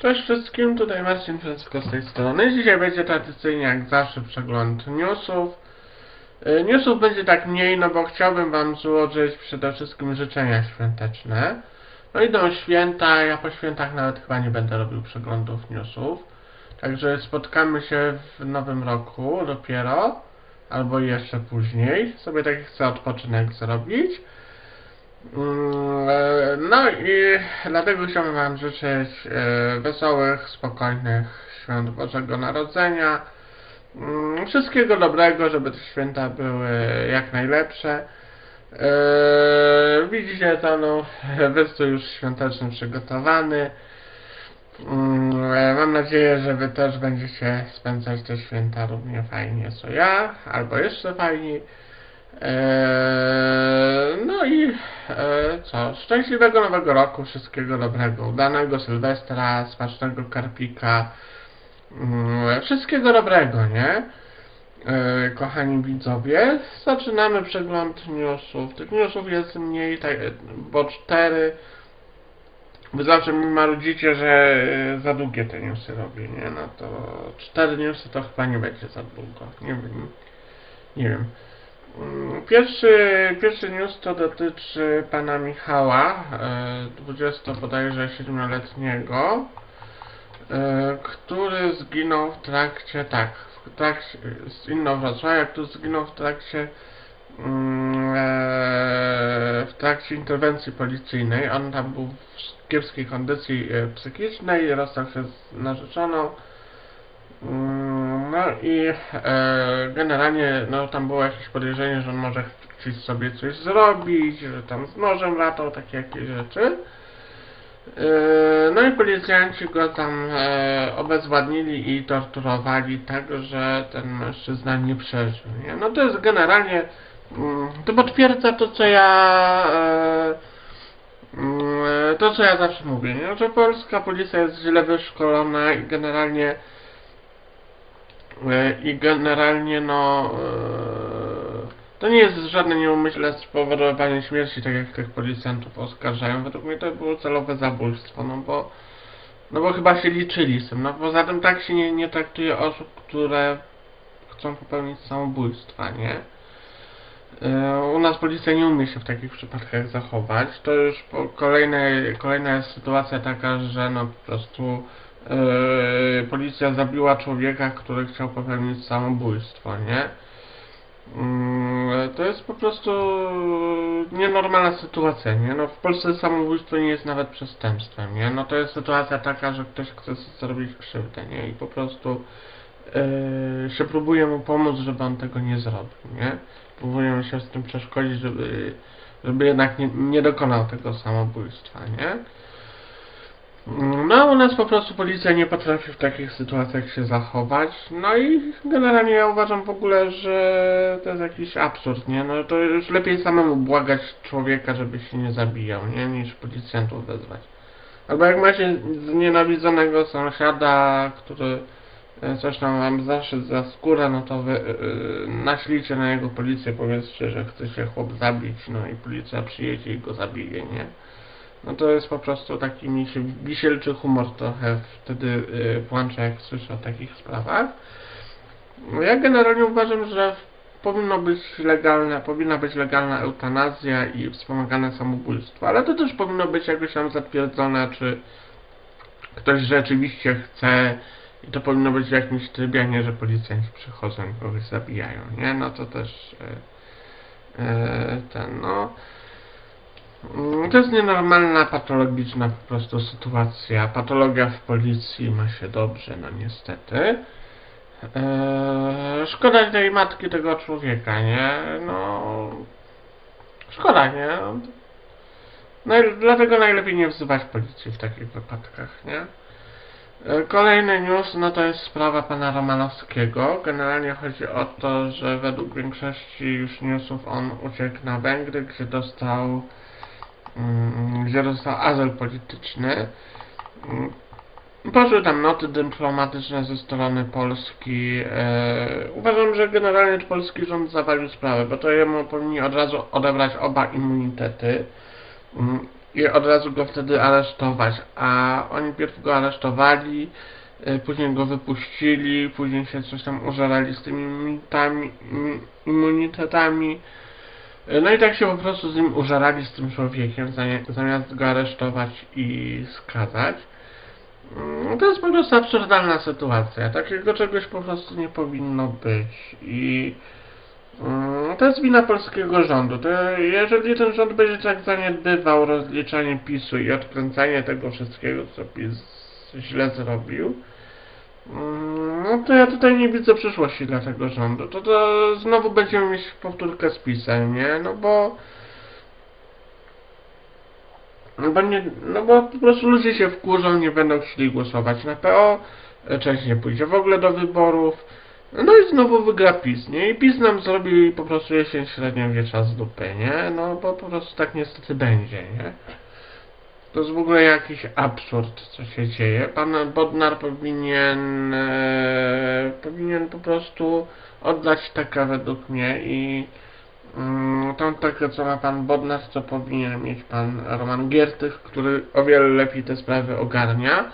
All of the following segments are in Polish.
Cześć wszystkim, tutaj Marcin Francusko z tej strony. Dzisiaj będzie tradycyjnie jak zawsze przegląd newsów. Y, Newsów będzie tak mniej, no bo chciałbym wam złożyć przede wszystkim życzenia świąteczne. No idą święta, ja po świętach nawet chyba nie będę robił przeglądów newsów. Także spotkamy się w nowym roku dopiero, albo jeszcze później. Sobie taki chcę odpoczynek zrobić. Mm, e, No i dlatego chciałbym Wam życzyć e, wesołych, spokojnych świąt Bożego Narodzenia. Mm, Wszystkiego dobrego, żeby te święta były jak najlepsze. E, Widzicie, to no, wystrój już świąteczny przygotowany. Mm, Mam nadzieję, że Wy też będziecie spędzać te święta równie fajnie co ja, albo jeszcze fajniej. Eee, no i e, co? Szczęśliwego nowego roku, wszystkiego dobrego, udanego Sylwestra, smacznego karpika, mm, wszystkiego dobrego, nie? E, kochani widzowie, zaczynamy przegląd newsów. Tych newsów jest mniej, tak, bo cztery. Wy zawsze mi marudzicie, że za długie te newsy robię, nie? No to cztery newsy to chyba nie będzie za długo. Nie wiem. Nie wiem. Mm, Pierwszy, pierwszy news to dotyczy pana Michała, e, 20 bodajże 7-letniego, e, który zginął w trakcie, tak, w trakcie, z Inowrocławia, który zginął w trakcie mm, e, w trakcie interwencji policyjnej. On tam był w kiepskiej kondycji e, psychicznej, rozstał się z narzeczoną. No i e, generalnie no, tam było jakieś podejrzenie, że on może chcieć sobie coś zrobić, że tam z nożem latał, takie jakieś rzeczy. E, no i policjanci go tam e, obezwładnili i torturowali tak, że ten mężczyzna nie przeżył. Nie? No to jest generalnie, mm, to potwierdza to, co ja e, mm, e, to, co ja zawsze mówię, nie? że polska policja jest źle wyszkolona i generalnie I generalnie no e, to nie jest żadne nieumyślne spowodowanie śmierci, tak jak tych policjantów oskarżają. Według mnie to było celowe zabójstwo, no bo no bo chyba się liczyli z tym. No poza tym tak się nie, nie traktuje osób, które chcą popełnić samobójstwa, nie? E, U nas policja nie umie się w takich przypadkach zachować. To już po kolejnej, kolejna jest sytuacja taka, że no po prostu Yy, policja zabiła człowieka, który chciał popełnić samobójstwo, nie? Yy, to jest po prostu nienormalna sytuacja, nie? No w Polsce samobójstwo nie jest nawet przestępstwem, nie? No to jest sytuacja taka, że ktoś chce zrobić krzywdę, nie? I po prostu yy, się próbuje mu pomóc, żeby on tego nie zrobił, nie? Próbują się z tym przeszkodzić, żeby, żeby jednak nie, nie dokonał tego samobójstwa, nie? No, u nas po prostu policja nie potrafi w takich sytuacjach się zachować. No i generalnie ja uważam w ogóle, że to jest jakiś absurd, nie? No to już lepiej samemu błagać człowieka, żeby się nie zabijał, nie? Niż policjantów wezwać. Albo jak macie znienawidzonego sąsiada, który e, coś tam wam zaszedł za skórę, no to wy yy, naślijcie na jego policję, powiedzcie, że chce się chłop zabić, no i policja przyjedzie i go zabije, nie? No to jest po prostu taki mi się wisielczy humor trochę wtedy yy, włącza, jak słyszę o takich sprawach. No Ja generalnie uważam, że powinno być legalna, powinna być legalna eutanazja i wspomagane samobójstwo, ale to też powinno być jakoś tam zatwierdzone, czy ktoś rzeczywiście chce i to powinno być w jakimś trybie, nie, że policjanci przychodzą i kogoś zabijają, nie? No to też yy, yy, ten, no To jest nienormalna, patologiczna po prostu sytuacja. Patologia w policji ma się dobrze, no niestety. Eee, szkoda tej matki tego człowieka, nie? No. Szkoda, nie? Naj, dlatego najlepiej nie wzywać policji w takich wypadkach, nie? E, Kolejny news, no to jest sprawa pana Romanowskiego. Generalnie chodzi o to, że według większości już newsów on uciekł na Węgry, gdzie dostał gdzie dostał azyl polityczny. Mm, Poszły tam noty dyplomatyczne ze strony Polski. E, uważam, że generalnie polski rząd zawalił sprawę, bo to jemu powinni od razu odebrać oba immunitety. Mm, i od razu go wtedy aresztować, a oni pierw go aresztowali, y, później go wypuścili, później się coś tam użalali z tymi immunitetami. No i tak się po prostu z nim użalali z tym człowiekiem, zami- zamiast go aresztować i skazać. Mm, To jest po prostu absurdalna sytuacja. Takiego czegoś po prostu nie powinno być. I mm, to jest wina polskiego rządu. To jeżeli ten rząd będzie tak zaniedbywał rozliczanie PiSu i odkręcanie tego wszystkiego, co PiS źle zrobił, no to ja tutaj nie widzę przyszłości dla tego rządu. To, to znowu będziemy mieć powtórkę z PiSem, nie? No bo no bo, nie, no bo po prostu ludzie się wkurzą, nie będą chcieli głosować na PO, część nie pójdzie w ogóle do wyborów, no i znowu wygra PiS, nie? I PiS nam zrobi po prostu jesień średniowiecza z dupy, nie? No bo po prostu tak niestety będzie, nie? To jest w ogóle jakiś absurd, co się dzieje. Pan Bodnar powinien, e, powinien po prostu oddać taka według mnie i Mm, tą taką, co ma pan Bodnar, co powinien mieć pan Roman Giertych, który o wiele lepiej te sprawy ogarnia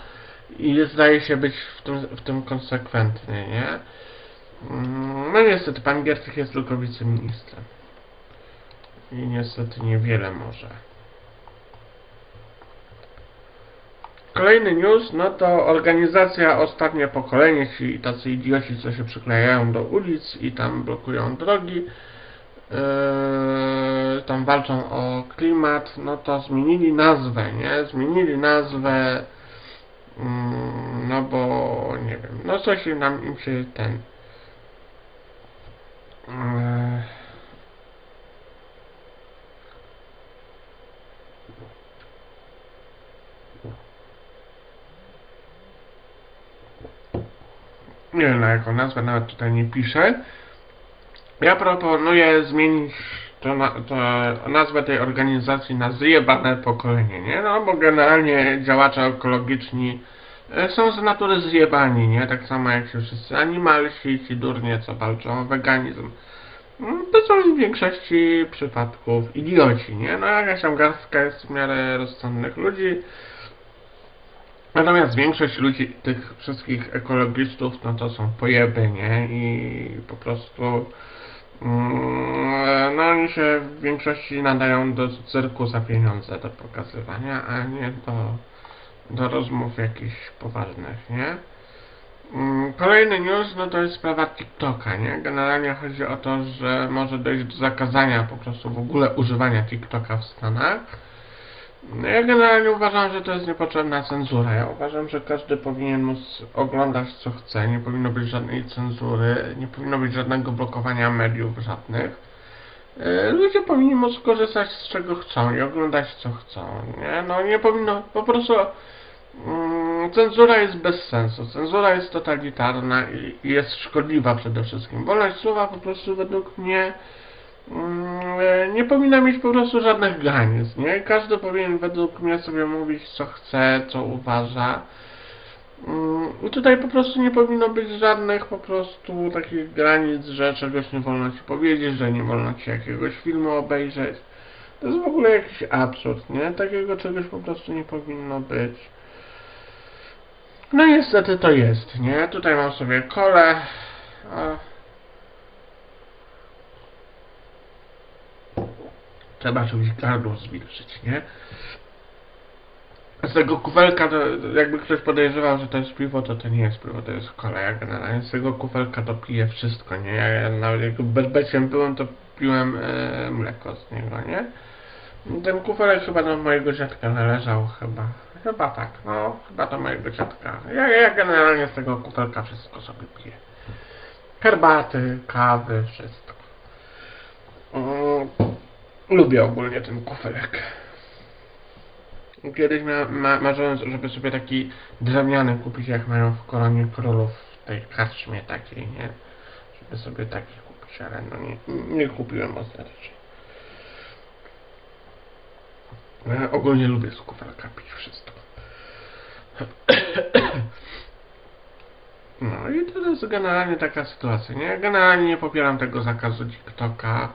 i zdaje się być w tym, w tym konsekwentny, nie? Mm, No niestety, pan Giertych jest tylko wiceministrem. I niestety niewiele może. Kolejny news, no to organizacja Ostatnie Pokolenie, czyli tacy idioci, co się przyklejają do ulic i tam blokują drogi, Yy, tam walczą o klimat, no to zmienili nazwę, nie? Zmienili nazwę, mm, no bo nie wiem, no coś nam im się ten. Yy, nie wiem na jaką nazwę, nawet tutaj nie piszę. Ja proponuję zmienić to, na, to nazwę tej organizacji na zjebane pokolenie, nie? No bo generalnie działacze ekologiczni e, są z natury zjebani, nie? Tak samo jak się wszyscy animalsi, ci durnie, co walczą o weganizm. Mm, To są w większości przypadków idioci, nie? No jakaś tam garstka jest w miarę rozsądnych ludzi. Natomiast większość ludzi, tych wszystkich ekologistów, no to są pojeby, nie? I po prostu Mm, No oni się w większości nadają do cyrku za pieniądze do pokazywania, a nie do, do rozmów jakichś poważnych, nie? Mm, Kolejny news, no to jest sprawa TikToka, nie? Generalnie chodzi o to, że może dojść do zakazania po prostu w ogóle używania TikToka w Stanach. No Ja generalnie uważam, że to jest niepotrzebna cenzura. Ja uważam, że każdy powinien móc oglądać co chce, nie powinno być żadnej cenzury, nie powinno być żadnego blokowania mediów żadnych. E, Ludzie powinni móc korzystać z czego chcą i oglądać co chcą, nie? No nie powinno, po prostu mm, cenzura jest bez sensu, cenzura jest totalitarna i, i jest szkodliwa przede wszystkim. Wolność słowa po prostu według mnie Mm, nie powinna mieć po prostu żadnych granic, nie? Każdy powinien według mnie sobie mówić co chce, co uważa. Mm, I tutaj po prostu nie powinno być żadnych po prostu takich granic, że czegoś nie wolno ci powiedzieć, że nie wolno ci jakiegoś filmu obejrzeć. To jest w ogóle jakiś absurd, nie? Takiego czegoś po prostu nie powinno być. No niestety to jest, nie? Tutaj mam sobie kole. A... Trzeba czymś gardło zwilżyć, nie? Z tego kufelka, jakby ktoś podejrzewał, że to jest piwo, to to nie jest piwo, to jest kola. Ja generalnie z tego kufelka to piję wszystko, nie? Ja, nawet jak berbeciem byłem, to piłem e, mleko z niego, nie? Ten kufelek chyba do mojego dziadka należał, chyba. Chyba tak, no, chyba do mojego dziadka. Ja, ja generalnie z tego kufelka wszystko sobie piję. Herbaty, kawy, wszystko. Lubię ogólnie ten kufelek. Kiedyś mia, ma, marzyłem, żeby sobie taki drewniany kupić, jak mają w Koronie Królów, w tej karczmie takiej, nie? Żeby sobie taki kupić, ale no nie, nie kupiłem ostatecznie. Ja ogólnie lubię z kufelka pić wszystko. No i to jest generalnie taka sytuacja, nie? Generalnie nie popieram tego zakazu TikToka.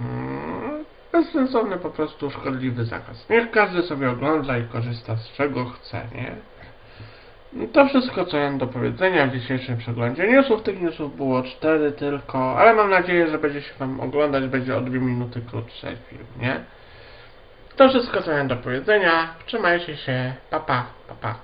Mm, bezsensowny po prostu szkodliwy zakaz. Niech każdy sobie ogląda i korzysta z czego chce, nie? To wszystko, co mam do powiedzenia w dzisiejszym przeglądzie newsów. Tych newsów było cztery tylko, ale mam nadzieję, że będzie się Wam oglądać, będzie o dwie minuty krótszy film, nie? To wszystko, co mam do powiedzenia. Trzymajcie się. Pa, pa, pa, pa.